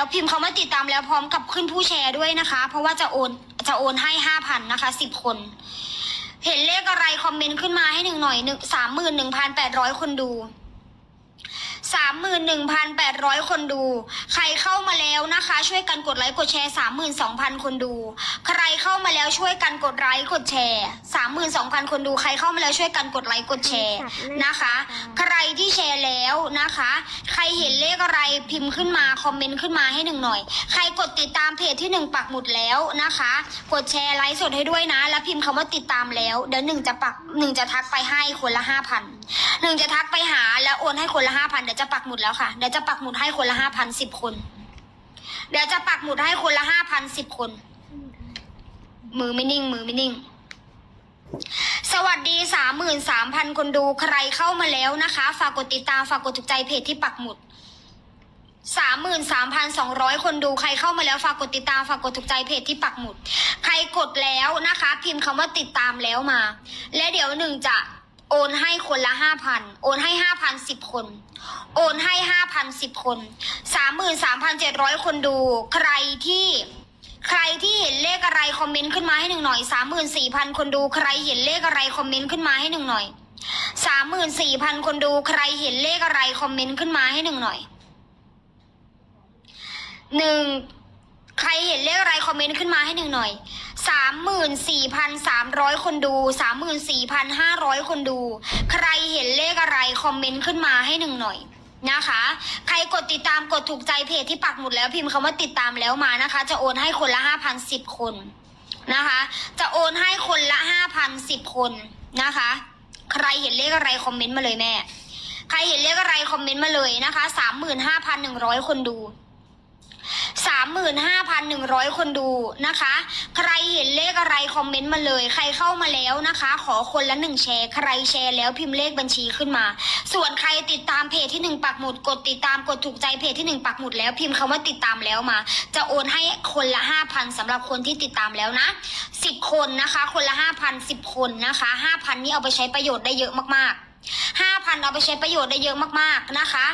แล้วพิมพ์คำว่าติดตามแล้วพร้อมกับขึ้นผู้แชร์ด้วยนะคะ เพราะว่าจะโอนจะโอนให้ห้าพันนะคะสิบคน เห็นเลขอะไรคอมเมนต์ขึ้นมาให้หนึ่งหน่อยหนึ่งสามหมื่นหนึ่งพันแปดร้อยคนดูสามหมื่นหนึ่งพันแปดร้อยคนดู ใครเข้ามาแล้วนะคะ ช่วยกันกดไลค์กดแชร์สามหมื่นสองพันคนดู ใครเข้ามาแล้วช่วยกันกดไลค์กดแชร์สามหมื่นสองพันคนดู ใครเข้ามาแล้วช่วยกันกดไลค์กดแชร์นะคะ ที่แชร์แล้วนะคะ ใครเห็นเลขอะไรพิมพ์ขึ้นมาคอมเมนต์ขึ้นมาให้หนึ่งหน่อย ใครกดติดตามเพจที่หนึ่งปักหมุดแล้วนะคะ กดแชร์ไลฟ์สดให้ด้วยนะ แล้วพิมพ์คำว่าติดตามแล้วเดี๋ยวหนึ่งจะปักหนึ่งจะทักไปให้คนละห้าพันหนึ่งจะทักไปหาแล้วโอนให้คนละห้าพันเดี๋ยวจะปักหมุดแล้วค่ะเดี๋ยวจะปักหมุดให้คนละห้าพันสิบคน เดี๋ยวจะปักหมุดให้คนละห้าพันสิบคน มือไม่นิ่ง มือไม่นิ่ง สวัสดีสามหมื่นสามพันคนดูใครเข้ามาแล้วนะคะ ฝากกดติดตามฝากกดถูกใจเพจที่ปักหมุดสามหมื่นสามพันสองร้อยคนดูใครเข้ามาแล้วฝากกดติดตามฝากกดถูกใจเพจที่ปักหมุด ใครกดแล้วนะคะ พิมพ์คำว่าติดตามแล้วมา และเดี๋ยวหนึ่งจะโอนให้คนละห้าพันโอนให้ห้าพันสิบคน โอนให้ห้าพันสิบคน สามหมื่นสามพันเจ็ดร้อยคนดู ใครที่ ใครที่เห็นเลขอะไรคอมเมนต์ขึ้นมาให้หนึ่งหน่อยสามหมื่นสี่พันคนดูใครเห็นเลขอะไรคอมเมนต์ขึ้นมาให้หนึ่งหน่อยสามหมื่นสี่พันคนดูใครเห็นเลขอะไรคอมเมนต์ขึ้นมาให้หนึ่งหน่อยหนึ่งใครเห็นเลขอะไรคอมเมนต์ขึ้นมาให้หนึ่งหน่อยสามหมื่นสี่พันสามร้อยคนดูสามหมื่นสี่พันห้าร้อยคนดู ใครเห็นเลขอะไรคอมเมนต์ขึ้นมาให้หนึ่งหน่อย นะคะ ใครกดติดตามกดถูกใจเพจที่ปักหมุดแล้วพิมพ์คำว่าติดตามแล้วมานะคะ จะโอนให้คนละห้าพันสิบคนนะคะ จะโอนให้คนละห้าพันสิบคนนะคะ ใครเห็นเลขอะไรคอมเมนต์มาเลยแม่ ใครเห็นเลขอะไรคอมเมนต์มาเลยนะคะสามหมื่นห้าพันหนึ่งร้อยคนดู สามหมื่นห้าพันหนึ่งร้อยคนดูนะคะ ใครเห็นเลขอะไรคอมเมนต์มาเลย ใครเข้ามาแล้วนะคะ ขอคนละหนึ่งแชร์ ใครแชร์แล้วพิมพ์เลขบัญชีขึ้นมา ส่วนใครติดตามเพจที่หนึ่งปักหมุดกดติดตามกดถูกใจเพจที่หนึ่งปักหมุดแล้วพิมพ์คำว่าติดตามแล้วมา จะโอนให้คนละห้าพันสำหรับคนที่ติดตามแล้วนะสิบคนนะคะ คนละห้าพันสิบคนนะคะห้าพันนี้เอาไปใช้ประโยชน์ได้เยอะมากๆ ห้าพันเอาไปใช้ประโยชน์ได้เยอะมากๆนะคะ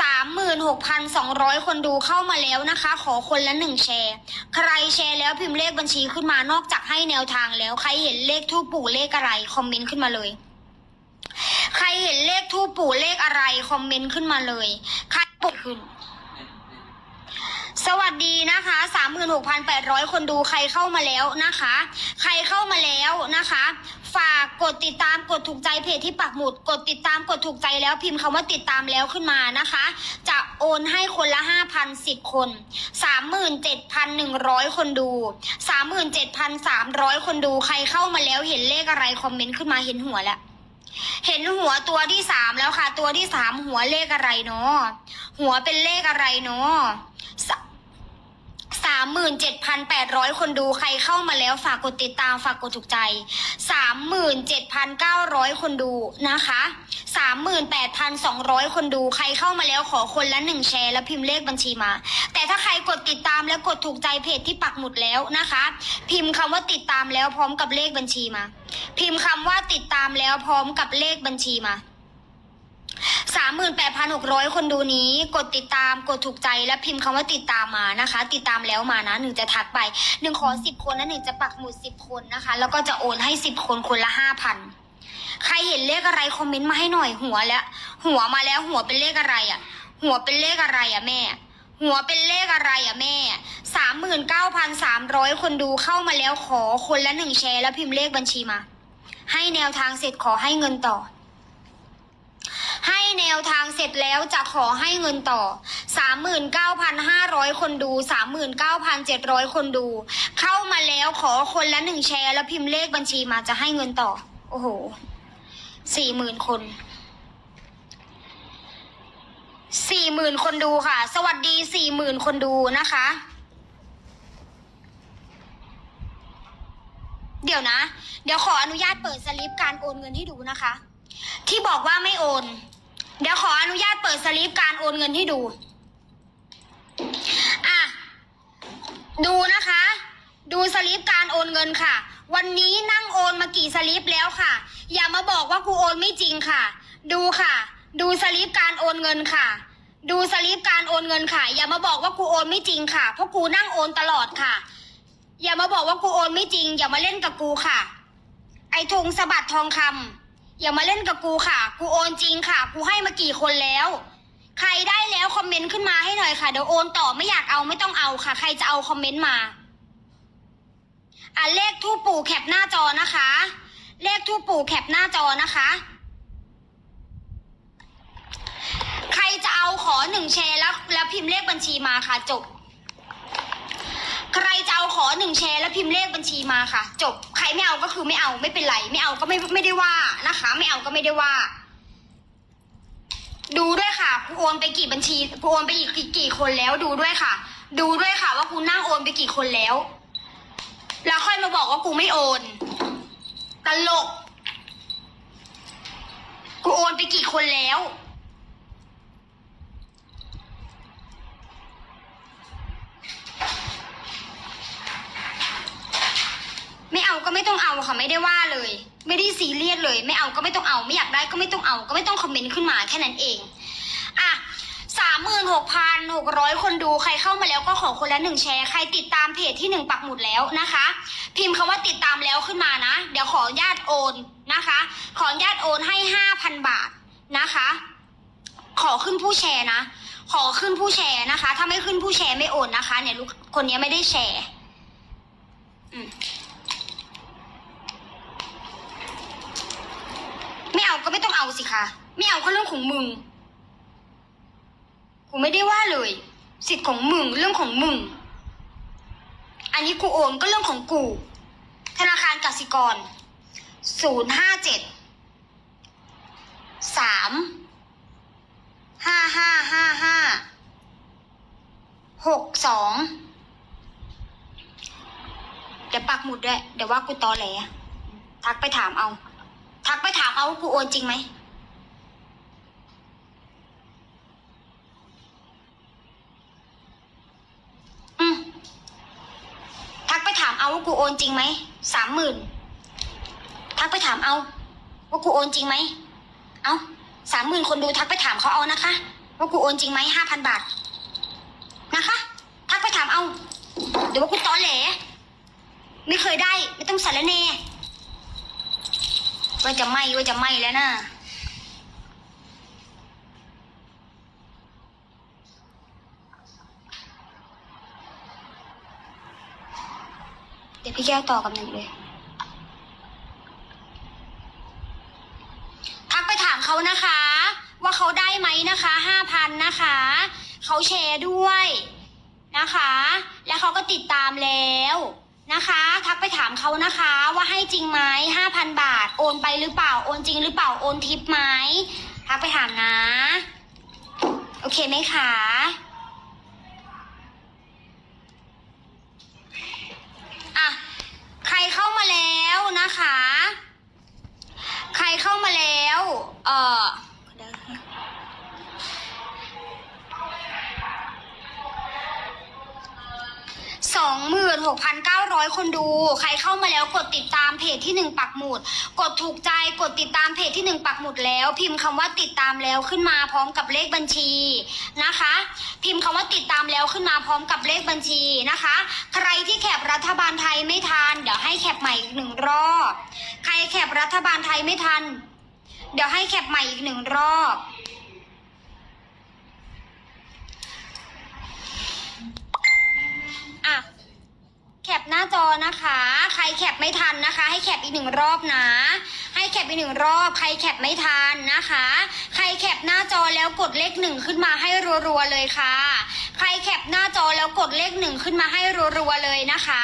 สามหมื่นหกพันสองร้อยคนดูเข้ามาแล้วนะคะ ขอคนละหนึ่งแชร์ ใครแชร์แล้วพิมพ์เลขบัญชีขึ้นมานอกจากให้แนวทางแล้ว ใครเห็นเลขทูปปู่เลขอะไรคอมเมนต์ขึ้นมาเลย ใครเห็นเลขทูปปู่เลขอะไรคอมเมนต์ขึ้นมาเลยใครปกขึ้น สวัสดีนะคะสามหมื่นหกพันแปดร้อยคนดูใครเข้ามาแล้วนะคะ ใครเข้ามาแล้วนะคะ ฝากกดติดตามกดถูกใจเพจที่ปักหมุด กดติดตามกดถูกใจแล้วพิมพ์คำว่าติดตามแล้วขึ้นมานะคะ จะโอนให้คนละห้าพันสิบคนสามหมื่นเจ็ดพันหนึ่งร้อยคนดูสามหมื่นเจ็ดพันสามร้อยคนดู ใครเข้ามาแล้วเห็นเลขอะไรคอมเมนต์ขึ้นมาเห็นหัวแล้ว เห็นหัวตัวที่สามแล้วค่ะ ตัวที่สามหัวเลขอะไรเนาะหัวเป็นเลขอะไรเนาะสามหมื่นเจ็ดพันแปดร้อยคนดูใครเข้ามาแล้วฝากกดติดตามฝากกดถูกใจสามหมื่นเจ็ดพันเก้าร้อยคนดูนะคะสามหมื่นแปดพันสองร้อยคนดูใครเข้ามาแล้วขอคนละหนึ่งแชร์แล้วพิมพ์เลขบัญชีมา แต่ถ้าใครกดติดตามแล้วกดถูกใจเพจที่ปักหมุดแล้วนะคะ พิมพ์คำว่าติดตามแล้วพร้อมกับเลขบัญชีมา พิมพ์คำว่า ติดตามแล้วพร้อมกับเลขบัญชีมาสามหมื่นแปดพันหกร้อยคนดูนี้ กดติดตามกดถูกใจและพิมพ์คำว่าติดตามมานะคะ ติดตามแล้วมานะหนึ่งจะทักไปหนึ่งขอสิบคนและหนึ่งจะปักหมุดสิบคนนะคะ แล้วก็จะโอนให้สิบคนคนละห้าพันใครเห็นเลขอะไรคอมเมนต์มาให้หน่อยหัวแล้ว หัวมาแล้วหัวเป็นเลขอะไรอะ หัวเป็นเลขอะไรอะแม่ หัวเป็นเลขอะไรอะแม่สามหมื่นเก้าพันสามร้อยคนดูเข้ามาแล้วขอคนละหนึ่งแชร์แล้วพิมพ์เลขบัญชีมา ให้แนวทางเสร็จขอให้เงินต่อ ให้แนวทางเสร็จแล้วจะขอให้เงินต่อ 39,500 คนดู 39,700 คนดู เข้ามาแล้วขอคนละหนึ่งแชร์แล้วพิมพ์เลขบัญชีมาจะให้เงินต่อ โอ้โหสี่หมื่นคนสี่หมื่นคนดูค่ะ สวัสดีสี่หมื่นคนดูนะคะ เดี๋ยวนะ เดี๋ยวขออนุญาตเปิดสลิปการโอนเงินให้ดูนะคะ ที่บอกว่าไม่โอน เดี๋ยวขออนุญาตเปิดสลิปการโอนเงินให้ดู อะ ดูนะคะ ดูสลิปการโอนเงินค่ะ วันนี้นั่งโอนมากี่สลิปแล้วค่ะ อย่ามาบอกว่ากูโอนไม่จริงค่ะ ดูค่ะ ดูสลิปการโอนเงินค่ะ ดูสลิปการโอนเงินค่ะ อย่ามาบอกว่ากูโอนไม่จริงค่ะ เพราะกูนั่งโอนตลอดค่ะ อย่ามาบอกว่ากูโอนไม่จริง อย่ามาเล่นกับกูค่ะ ไอ้ธงสะบัดทองคำอย่ามาเล่นกับกูค่ะ กูโอนจริงค่ะ กูให้มากี่คนแล้ว ใครได้แล้วคอมเมนต์ขึ้นมาให้หน่อยค่ะเดี๋ยวโอนต่อไม่อยากเอาไม่ต้องเอาค่ะ ใครจะเอาคอมเมนต์มาอะเลขทูปปู่แคปหน้าจอนะคะ เลขทูปปู่แคปหน้าจอนะคะ ใครจะเอาขอหนึ่งแชร์แล้ว แล้วพิมพ์เลขบัญชีมาค่ะจบ ใครจะเอาขอหนึ่งแชร์แล้วพิมพ์เลขบัญชีมาค่ะ จบใครไม่เอาก็คือไม่เอาไม่เป็นไร ไม่เอาก็ไม่ไม่ได้ว่านะคะ ไม่เอาก็ไม่ได้ว่า ดูด้วยค่ะกูโอนไปกี่บัญชีกูโอนไปอีกกี่กี่คนแล้ว ดูด้วยค่ะ ดูด้วยค่ะ ว่ากูนั่งโอนไปกี่คนแล้ว แล้วค่อยมาบอกว่ากูไม่โอนตลกกูโอนไปกี่คนแล้ว ไม่ต้องเอาค่ะไม่ได้ว่าเลย ไม่ได้ซีเรียสเลย ไม่เอาก็ไม่ต้องเอา ไม่อยากได้ก็ไม่ต้องเอา ก็ไม่ต้องคอมเมนต์ขึ้นมาแค่นั้นเองอะสามหมื่นหกพันหกร้อยคนดูใครเข้ามาแล้วก็ขอคนละหนึ่งแชร์ใครติดตามเพจที่หนึ่งปักหมุดแล้วนะคะ พิมพ์คำว่าติดตามแล้วขึ้นมานะ เดี๋ยวขอญาตโอนนะคะ ขอญาตโอนให้ห้าพันบาทนะคะ ขอขึ้นผู้แชร์นะ ขอขึ้นผู้แชร์นะคะ ถ้าไม่ขึ้นผู้แชร์ไม่โอนนะคะ เนี่ยลูกคนนี้ไม่ได้แชร์ อืม ไม่ เอาก็ไม่ต้องเอาสิคะไม่เอาก็เรื่องของมึงกูไม่ได้ว่าเลย สิทธิ์ของมึงเรื่องของมึง อันนี้กูโอนก็เรื่องของกู ธนาคารกสิกรศูนย์ห้าเจ็ดสามห้าห้าห้าห้าหกสองเดี๋ยวปักหมุดด้วย เดี๋ยวว่ากูตอแหลทักไปถามเอา ทักไปถามเอาว่ากูโอนจริงไหม อืม ทักไปถามเอาว่ากูโอนจริงไหม สามหมื่น ทักไปถามเอา ว่ากูโอนจริงไหม เอาสามหมื่นคนดูทักไปถามเขาเอานะคะ ว่ากูโอนจริงไหมห้าพันบาท นะคะ ทักไปถามเอา เดี๋ยวว่ากูตอแหล ไม่เคยได้ ไม่ต้องสารแน่ ว่าจะไหมว่าจะไหมแล้วนะเดี๋ยวพี่แก้วต่อกับหนึ่งเลยทักไปถามเขานะคะ ว่าเขาได้ไหมนะคะห้าพันนะคะ เขาแชร์ด้วยนะคะ แล้วเขาก็ติดตามแล้ว นะคะ ทักไปถามเขานะคะ ว่าให้จริงไหมห้าพันบาท โอนไปหรือเปล่า โอนจริงหรือเปล่า โอนทิปไหมทักไปถามนะ โอเคไหมคะอะใครเข้ามาแล้วนะคะ ใครเข้ามาแล้ว เอ่อ สองหมื่นหกพันเก้าร้อยคนดู ใครเข้ามาแล้วกดติดตามเพจที่หนึ่งปักหมุด กดถูกใจกดติดตามเพจที่หนึ่งปักหมุดแล้ว พิมพ์คำว่าติดตามแล้วขึ้นมาพร้อมกับเลขบัญชีนะคะ พิมพ์คำว่าติดตามแล้วขึ้นมาพร้อมกับเลขบัญชีนะคะ ใครที่แคปรัฐบาลไทยไม่ทันเดี๋ยวให้แคปใหม่อีกหนึ่งรอบ ใครแคปรัฐบาลไทยไม่ทัน เดี๋ยวให้แคปใหม่อีกหนึ่งรอบ อะแคปหน้าจอนะคะ ใครแคปไม่ทันนะคะ ให้แคปอีกหนึ่งรอบนะ ให้แคปอีกหนึ่งรอบ ใครแคปไม่ทันนะคะ ใครแคปหน้าจอแล้วกดเลขหนึ่งขึ้นมาให้รัวๆเลยค่ะ ใครแคปหน้าจอแล้วกดเลขหนึ่งขึ้นมาให้รัวๆเลยนะคะ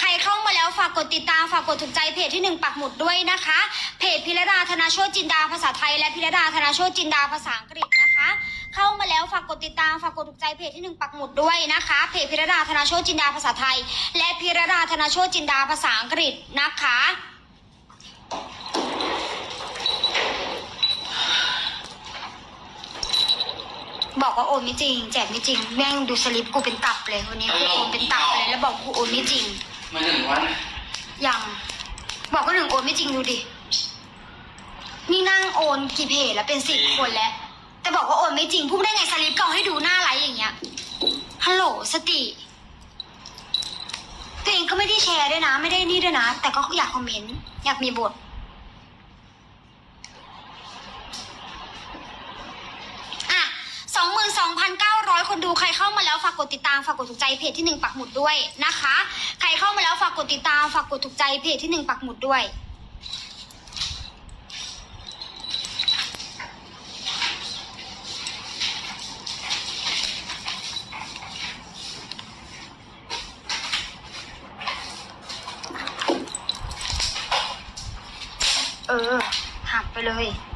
ใครเข้ามาแล้วฝากกดติดตามฝากกดถูกใจเพจที่หนึ่งปักหมุดด้วยนะคะ เพจพิรดาธนาโชติจินดาภาษาไทย และพิรดาธนาโชติจินดาภาษาอังกฤษนะคะ เข้ามาแล้วฝากกดติดตามฝากกดถูกใจเพจที่หนึ่งปักหมุดด้วยนะคะเพจพิรดาธนาโชติจินดาภาษาไทย และพิรดาธนาโชติจินดาภาษาอังกฤษนะคะบอกว่าโอนไม่จริง แจกไม่จริง แม่งดูสลิปกูเป็นตับเลยวันนี้กูโอนเป็นตับเลยแล้วบอกกูโอนไม่จริงมาหนึ่งวันยังบอกว่าหนึ่งโอนไม่จริงดูดินี่นั่งโอนกี่เพจแล้วเป็นสิบคนแล้ว แต่บอกว่าโอนไม่จริงพูดได้ไงสลิปเก่าให้ดูหน้าไลฟ์อย่างเงี้ยฮัลโหลสติตัวเองก็ไม่ได้แชร์ด้วยนะ ไม่ได้นี่ด้วยนะ แต่ก็อยากคอมเมนต์อยากมีบท อะสองหมื่นสองพันเก้าร้อยคนดูใครเข้ามาแล้วฝากกดติดตามฝากกดถูกใจเพจที่หนึ่งปักหมุดด้วยนะคะ ใครเข้ามาแล้วฝากกดติดตามฝากกดถูกใจเพจที่หนึ่งปักหมุดด้วย เ